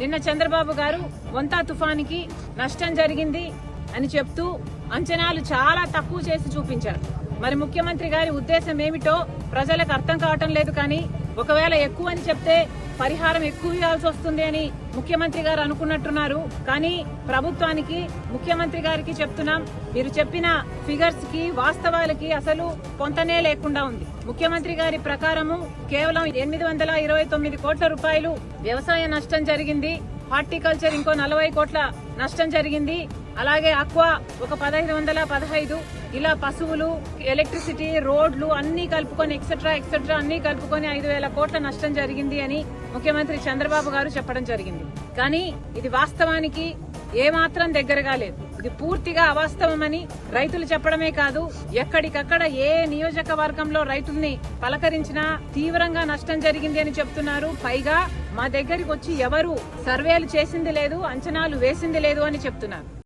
నిన్న చంద్రబాబు గారు వంతా తుఫానికి నష్టం జరిగింది అని చెప్తూ అంచనాలు చాలా తక్కువ చేసి చూపించారు. మరి ముఖ్యమంత్రి గారి ఉద్దేశం ఏమిటో ప్రజలకు అర్థం కావటం లేదు కానీ ఒకవేళ ఎక్కువ అని చెప్తే పరిహారం ఎక్కువ ఇవ్వాల్సి వస్తుంది అని ముఖ్యమంత్రి గారు అనుకున్నట్టున్నారు. కానీ ప్రభుత్వానికి ముఖ్యమంత్రి గారికి చెప్తున్నాం. మీరు చెప్పిన ఫిగర్స్కి వాస్తవాలకి అసలు పొంతనే లేకుండా ఉంది. ముఖ్యమంత్రి గారి ప్రకారము కేవలం ఎనిమిది వందల ఇరవై తొమ్మిది కోట్ల రూపాయలు వ్యవసాయ నష్టం జరిగింది. హార్టికల్చర్ ఇంకో నలభై కోట్ల నష్టం జరిగింది. అలాగే అక్వా ఒక పదహైదు వందల పదహైదు. ఇలా పశువులు ఎలక్ట్రిసిటీ రోడ్లు అన్ని కలుపుకొని ఎక్సెట్రా ఎక్సెట్రా అన్ని కలుపుకొని ఐదు వేల కోట్ల నష్టం జరిగింది అని ముఖ్యమంత్రి చంద్రబాబు గారు చెప్పడం జరిగింది. కానీ ఇది వాస్తవానికి ఏమాత్రం దగ్గరగా లేదు. ఇది పూర్తిగా అవాస్తవమని రైతులు చెప్పడమే కాదు ఎక్కడికక్కడ ఏ నియోజకవర్గంలో రైతుల్ని పలకరించినా తీవ్రంగా నష్టం జరిగింది అని చెప్తున్నారు. పైగా మా దగ్గరికి వచ్చి ఎవరు సర్వేలు చేసింది లేదు అంచనాలు వేసింది లేదు అని చెప్తున్నారు.